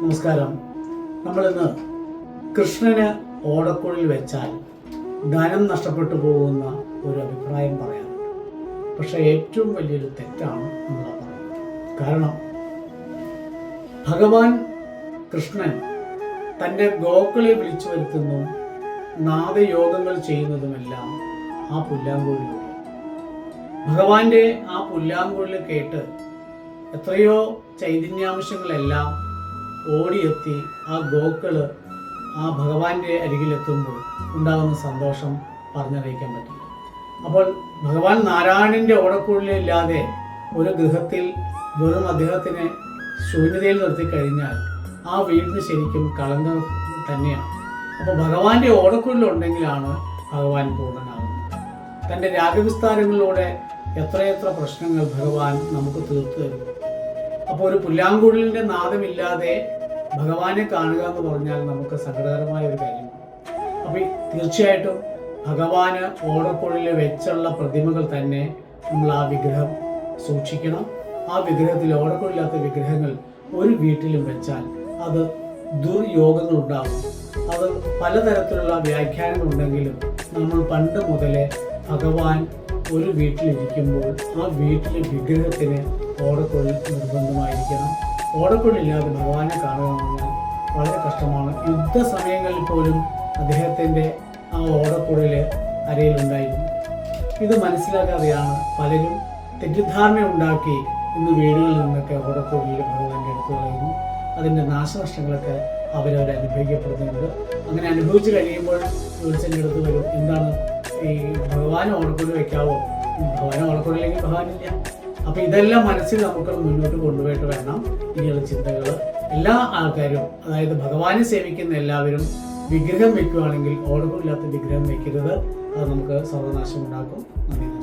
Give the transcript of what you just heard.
നമസ്കാരം. നമ്മളിന്ന് കൃഷ്ണന് ഓടക്കുഴൽ വെച്ചാൽ ധനം നഷ്ടപ്പെട്ടു പോകുന്ന ഒരു അഭിപ്രായം പറയാറുണ്ട്. പക്ഷേ ഏറ്റവും വലിയൊരു തെറ്റാണ് നമ്മൾ പറയുന്നത്. കാരണം ഭഗവാൻ കൃഷ്ണൻ തന്റെ ഗോക്കളെ വിളിച്ചു വരുത്തുന്നു നാദയോഗങ്ങൾ ചെയ്യുന്നതുമെല്ലാം ആ പുല്ലാങ്കുഴലിലൂടെ ഭഗവാന്റെ ആ പുല്ലാങ്കുഴൽ കേട്ട് എത്രയോ ചൈതന്യാംശങ്ങളെല്ലാം ഓടിയെത്തി ആ ഗോക്കൾ ആ ഭഗവാന്റെ അരികിലെത്തുമ്പോൾ ഉണ്ടാകുന്ന സന്തോഷം പറഞ്ഞറിയിക്കാൻ പറ്റില്ല. അപ്പോൾ ഭഗവാൻ നാരായണന്റെ ഓടക്കുഴലില്ലാതെ ഒരു ഗൃഹത്തിൽ വെറും അദ്ദേഹത്തിനെ ശൂന്യതയിൽ നിർത്തി കഴിഞ്ഞാൽ ആ വീടിന് ശരിക്കും കളങ്കം തന്നെയാണ്. അപ്പോൾ ഭഗവാന്റെ ഓടക്കുഴലുണ്ടെങ്കിലാണ് ഭഗവാൻ പൂർണനാകുന്നത്. തന്റെ രാഗവിസ്താരങ്ങളിലൂടെ എത്രയെത്ര പ്രശ്നങ്ങൾ ഭഗവാൻ നമുക്ക് തീർത്തു തരുന്നു അപ്പോൾ ഒരു പുല്ലാങ്കുഴലിന്റെ നാദമില്ലാതെ ഭഗവാനെ കാണുക എന്ന് പറഞ്ഞാൽ നമുക്ക് സങ്കടകരമായ ഒരു കാര്യമാണ് അപ്പോൾ തീർച്ചയായിട്ടും ഭഗവാന് ഓടക്കുഴലിൽ വെച്ചുള്ള പ്രതിമകൾ തന്നെ നമ്മൾ ആ വിഗ്രഹം സൂക്ഷിക്കണം. ആ വിഗ്രഹത്തിൽ ഓടക്കുഴലില്ലാത്ത വിഗ്രഹങ്ങൾ ഒരു വീട്ടിലും വെച്ചാൽ അത് ദുർയോഗങ്ങൾ ഉണ്ടാകും. അത് പലതരത്തിലുള്ള വ്യാഖ്യാനങ്ങൾ ഉണ്ടെങ്കിലും നമ്മൾ പണ്ട് മുതലേ ഭഗവാൻ ഒരു വീട്ടിലിരിക്കുമ്പോൾ ആ വീട്ടിലെ വിഗ്രഹത്തിന് ഓടക്കുഴൽ നിർബന്ധമായിരിക്കണം. ഓടക്കുഴലില്ലാതെ ഭഗവാനെ കാണുക വളരെ കഷ്ടമാണ്. യുദ്ധസമയങ്ങളിൽ പോലും അദ്ദേഹത്തിന്റെ ആ ഓടക്കുഴൽ അരയിലുണ്ടായിരുന്നു. ഇത് മനസ്സിലാക്കാതെയാണ് പലരും തെറ്റിദ്ധാരണ ഉണ്ടാക്കി ഇന്ന് വീടുകളിൽ നിന്നൊക്കെ ഓടക്കുഴലിൽ ഭഗവാന്റെ അടുത്ത് കളയുന്നു അതിന്റെ നാശനഷ്ടങ്ങളൊക്കെ അവരവർ അനുഭവിക്കപ്പെടുന്നുണ്ട്. അങ്ങനെ അനുഭവിച്ച് കഴിയുമ്പോൾ വിളിച്ചെന്റെ അടുത്ത് വരും എന്താണ് ഈ ഭഗവാൻ ഓടക്കുഴൽ വെക്കാവോ? ഭഗവാൻ ഓടക്കുഴലില്ലെങ്കിൽ ഭഗവാനില്ല. അപ്പൊ ഇതെല്ലാം മനസ്സിൽ നമുക്ക് മുന്നോട്ട് കൊണ്ടുപോയിട്ട് വേണം ഇനിയുള്ള ചിന്തകൾ എല്ലാ ആൾക്കാരും അതായത് ഭഗവാനെ സേവിക്കുന്ന എല്ലാവരും വിഗ്രഹം വെക്കുകയാണെങ്കിൽ ഓർമ്മയില്ലാത്ത വിഗ്രഹം വെക്കരുത്. അത് നമുക്ക് സർവനാശം ഉണ്ടാക്കും. നന്ദി.